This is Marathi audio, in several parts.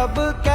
सब कह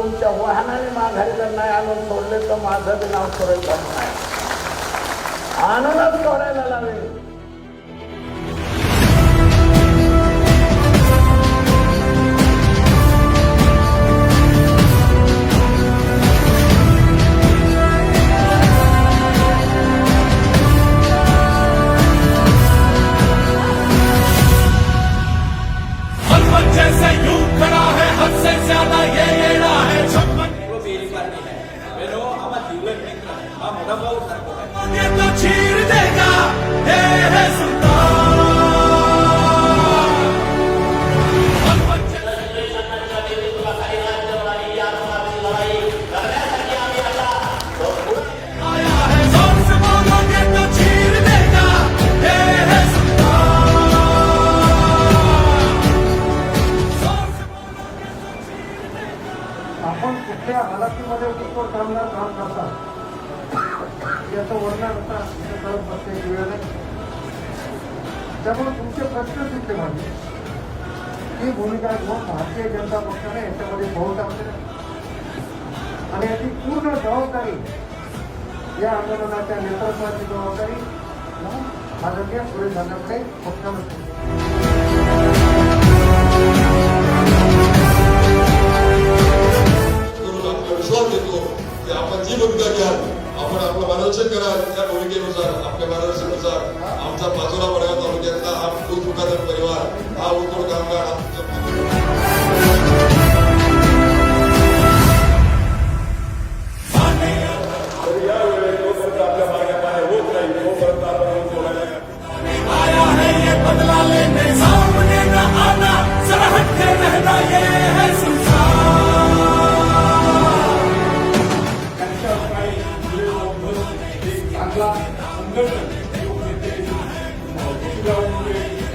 तुमच्या वाहनाने माघारी नाही आणून सोडले तर माझं बी नाव भाऊ नाही आणूनच सोडायला लावेल जैसे यूँ खड़ा है, हद से ज़्यादा ये येड़ा आपण कुठल्या हालातीमध्ये कुठवर कामगार काम करतात याचा वर्णन आता इथं करत बसण्याची वेळ त्यामुळे तुमचे प्रश्न सुटले माझे ही भूमिका घेऊन भारतीय जनता पक्षाने याच्यामध्ये पाऊल टाकले. आणि याची पूर्ण जबाबदारी या आंदोलनाच्या नेतृत्वाची जबाबदारी म्हणून माननीय सुरेश दादाकडे पक्षानं विश्वास देतो की आपण जी भूमिका घ्याल आपण आपलं मार्गदर्शन करा. त्या भूमिकेनुसार आपल्या मार्गदर्शनानुसार आमचा पाचोरा वडगाव तालुक्यातला हा ऊस उत्पादक परिवार हा ऊसतोड कामगार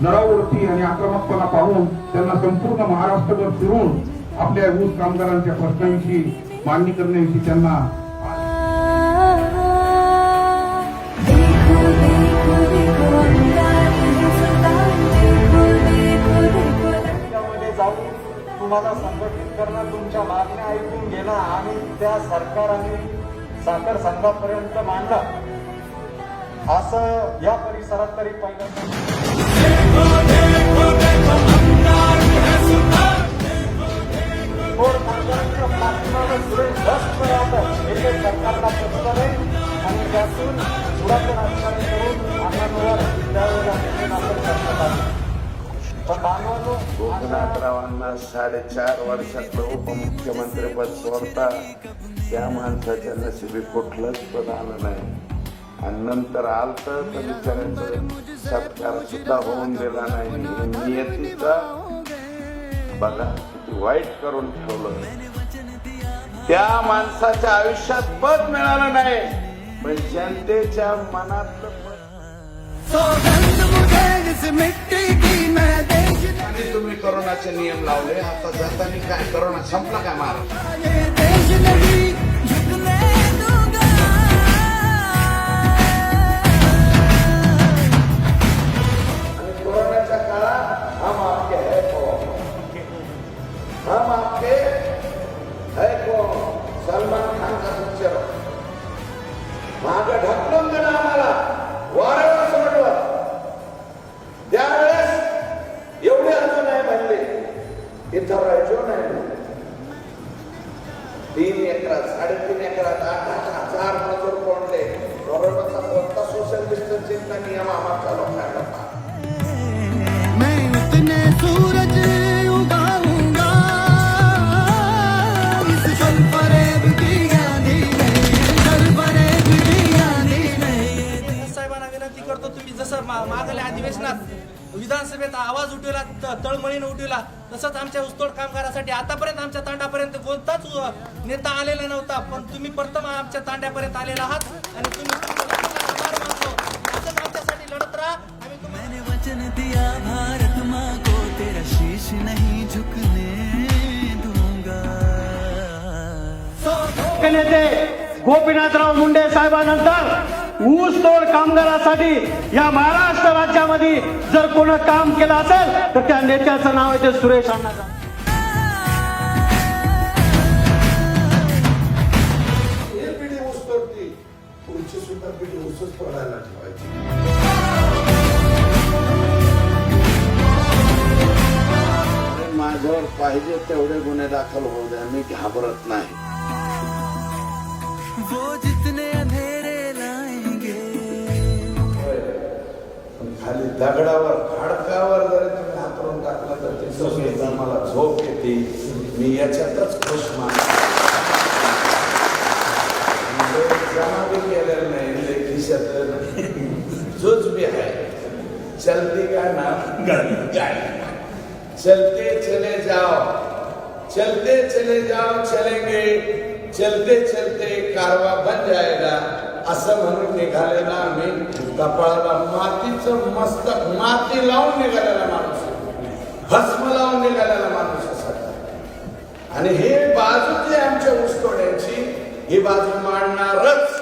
नरावृत्ती आणि आक्रमकपणा पाहून त्यांना संपूर्ण महाराष्ट्रभर फिरून आपल्या ऊस कामगारांच्या प्रश्नाविषयी मांडणी करण्याविषयी त्यांना तुम्हाला संघटित करणं तुमच्या मागण्या ऐकून घेणं आणि त्या सरकार आणि साखर संघापर्यंत मांडलं. असं या परिसरात तरी पहिल्यांदा कोकणातरावांना साडेचार पाठीमागं उपमुख्यमंत्री पण साडेचार उपमुख्यमंत्रीपद सोडता त्या माणसाच्या नशिबी कुठलंच पद आलं नाही आणि नंतर आलत तर बिचाऱ्याचं सत्कार सुद्धा होऊन गेला नाही. नियतीचा बघा किती वाईट करून ठेवलं. त्या माणसाच्या आयुष्यात पद मिळालं नाही पण जनतेच्या मनातलं आणि तुम्ही करोनाचे नियम लावले आता जाताना काय करोना संपला काय महाराज? विधानसभेत आवाज उठवला तळमळीनं उठवला. तसंच आमच्या ऊसतोड कामगारासाठी आतापर्यंत आमच्या तांड्यापर्यंत कोणताच नेता आलेला नव्हता. पण तुम्ही प्रथम आमच्या तांड्यापर्यंत आलेला आहात आणि तुम्ही आमच्यासाठी लढत राहा. आम्ही तुम्हाला मैंने वचन दिया भारत माँ को तेरा शीश नहीं झुकने दूंगा। नेते गोपीनाथराव मुंडे साहेबांनंतर ऊस तोड कामगारासाठी या महाराष्ट्र राज्यामध्ये जर कोण काम केलं असेल तर त्या नेत्याचं नाव आहे ते सुरेश अण्णा माझ्यावर पाहिजे तेवढे गुन्हे दाखल होऊ द्या मी घाबरत नाही. खाली दगडावर खडकावर जरी तुम्ही हातरून टाकलं तर ते मला झोप येते. मी याच्यातच खुश मानतो. जमा भी केलेलं नाही. जोच भी आहे. चलती का नाम गाड़ी. चलते चले जाओ. चलते चले जाओ चलेंगे. चलते चलते कारवा बन जाएगा. असं म्हणून निघालेला आम्ही कपाळाला मातीचं मस्तक माती लावून निघालेला माणूस भस्म लावून निघालेला माणूस असा आणि हे बाजू जी आमच्या ऊसतोड्यांची ही बाजू मांडणारच